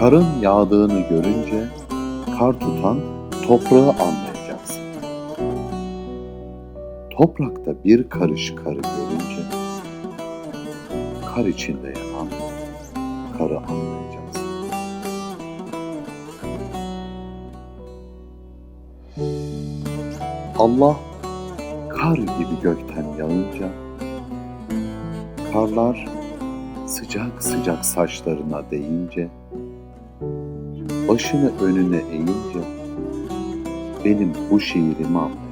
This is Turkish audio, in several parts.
Karın yağdığını görünce kar tutan toprağı anlayacaksın. Toprakta bir karış karı görünce kar içinde yanan karı anlayacaksın. Allah kar gibi gökten yağınca karlar sıcak sıcak saçlarına değince başını önüne eğince benim bu şiirimi anlayacaksın.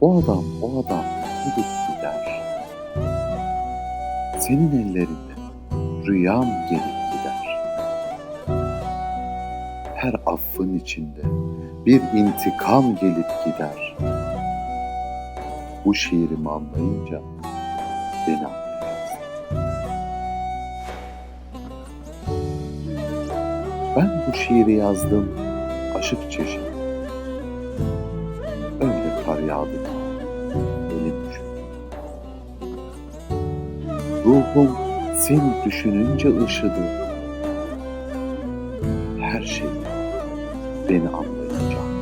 Bu adam, o adam gidip gider. Senin ellerinde rüyam gelip gider. Her affın içinde bir intikam gelip gider. Bu şiirimi anlayınca beni anlayacaksın. Ben bu şiiri yazdım aşık çeşit. Öyle kar yağdı ki benim. Ruhum seni düşününce ışıdı. Her şey beni anlayınca